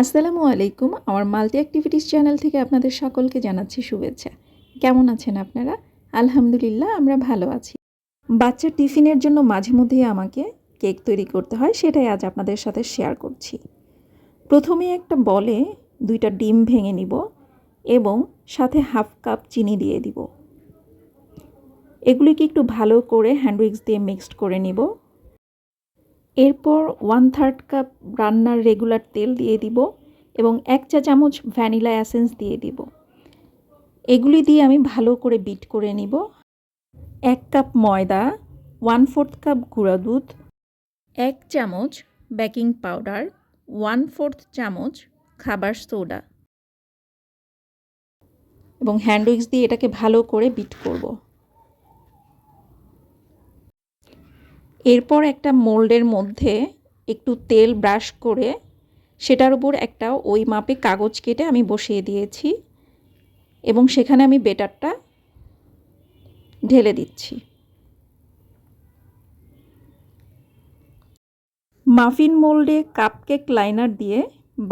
আসসালামু আলাইকুম। আমার মাল্টি অ্যাক্টিভিটিস চ্যানেল থেকে আপনাদের সকলকে জানাচ্ছি শুভেচ্ছা। কেমন আছেন আপনারা? আলহামদুলিল্লাহ, আমরা ভালো আছি। বাচ্চার টিফিনের জন্য মাঝে মধ্যেই আমাকে কেক তৈরি করতে হয়, সেটাই আজ আপনাদের সাথে শেয়ার করছি। প্রথমে একটা বলে দুইটা ডিম ভেঙে নিব এবং সাথে হাফ কাপ চিনি দিয়ে দিব। এগুলিকে একটু ভালো করে হ্যান্ড উইক্স দিয়ে মিক্সড করে নিব। এরপর ওয়ান থার্ড কাপ রান্নার রেগুলার তেল দিয়ে দিব এবং এক চা চামচ ভ্যানিলা অ্যাসেন্স দিয়ে দিব। এগুলি দিয়ে আমি ভালো করে বিট করে নিব। এক কাপ ময়দা ওয়ান ফোর্থ কাপ গুঁড়া দুধ, এক চামচ বেকিং পাউডার ওয়ান ফোর্থ চামচ খাবার সোডা এবং হ্যান্ড উইক্স দিয়ে এটাকে ভালো করে বিট করব। এরপর একটা মোল্ডের মধ্যে একটু তেল ব্রাশ করে সেটার উপর একটা ওই মাপে কাগজ কেটে আমি বসিয়ে দিয়েছি এবং সেখানে আমি বেটারটা ঢেলে দিচ্ছি। মাফিন মোল্ডে কাপকেক লাইনার দিয়ে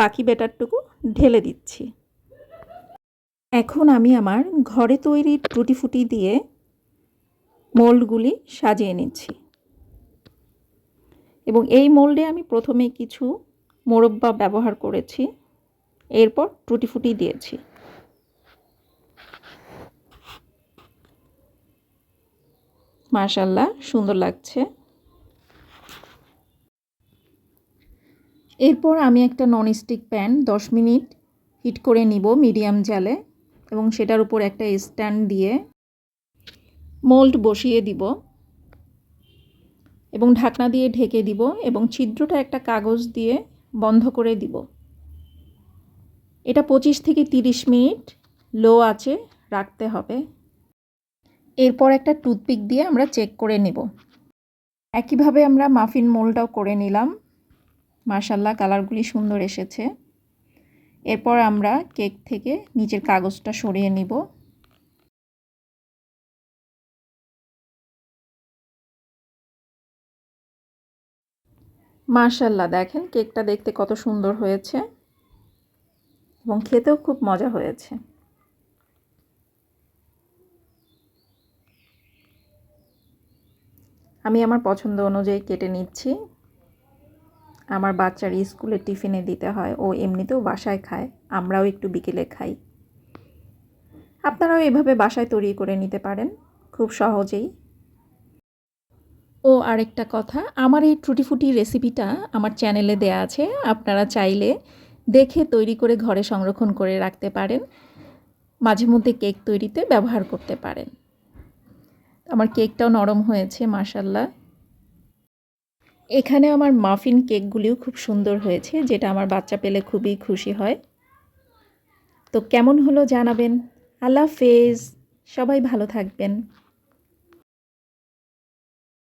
বাকি বেটারটুকু ঢেলে দিচ্ছি। এখন আমি আমার ঘরে তৈরি টুটি ফুটি দিয়ে মোল্ডগুলি সাজিয়ে নিচ্ছি। এবং এই মোল্ডে আমি প্রথমে কিছু মোরব্বা ব্যবহার করেছি, এরপর টুটি ফুটি দিয়েছি। মাশাল্লাহ, সুন্দর লাগছে। এরপর আমি একটা ননস্টিক প্যান দশ মিনিট হিট করে নিব মিডিয়াম জালে এবং সেটার উপর একটা স্ট্যান্ড দিয়ে মোল্ড বসিয়ে দিব। এবং ঢাকনা দিয়ে ঢেকে দিব এবং ছিদ্রটা একটা কাগজ দিয়ে বন্ধ করে দিব। এটা পঁচিশ থেকে তিরিশ মিনিট লো আছে রাখতে হবে। এরপর একটা টুথপিক দিয়ে আমরা চেক করে নেব। একইভাবে আমরা মাফিন মোলটাও করে নিলাম। মার্শাল্লাহ কালারগুলি সুন্দর এসেছে। এরপর আমরা কেক থেকে নিচের কাগজটা সরিয়ে নিব। মার্শাল্লাহ দেখেন কেকটা দেখতে কত সুন্দর হয়েছে এবং খেতেও খুব মজা হয়েছে। আমি আমার পছন্দ অনুযায়ী কেটে নিচ্ছি। আমার বাচ্চার স্কুলে টিফিনে দিতে হয়, ও এমনিতেও বাসায় খায়, আমরাও একটু বিকেলে খাই। আপনারাও এভাবে বাসায় তৈরি করে নিতে পারেন, খুব সহজেই। ও আরেকটা কথা, আমার এই ট্রুটিফুটি রেসিপিটা আমার চ্যানেলে দেয়া আছে, আপনারা চাইলে দেখে তৈরি করে ঘরে সংরক্ষণ করে রাখতে পারেন, মাঝে মধ্যে কেক তৈরিতে ব্যবহার করতে পারেন। আমার কেকটাও নরম হয়েছে মাসাল্লাহ এখানে আমার মাফিন কেকগুলিও খুব সুন্দর হয়েছে, যেটা আমার বাচ্চা পেলে খুবই খুশি হয়। তো কেমন হলো জানাবেন। আল্লাহ ফেজ সবাই ভালো থাকবেন।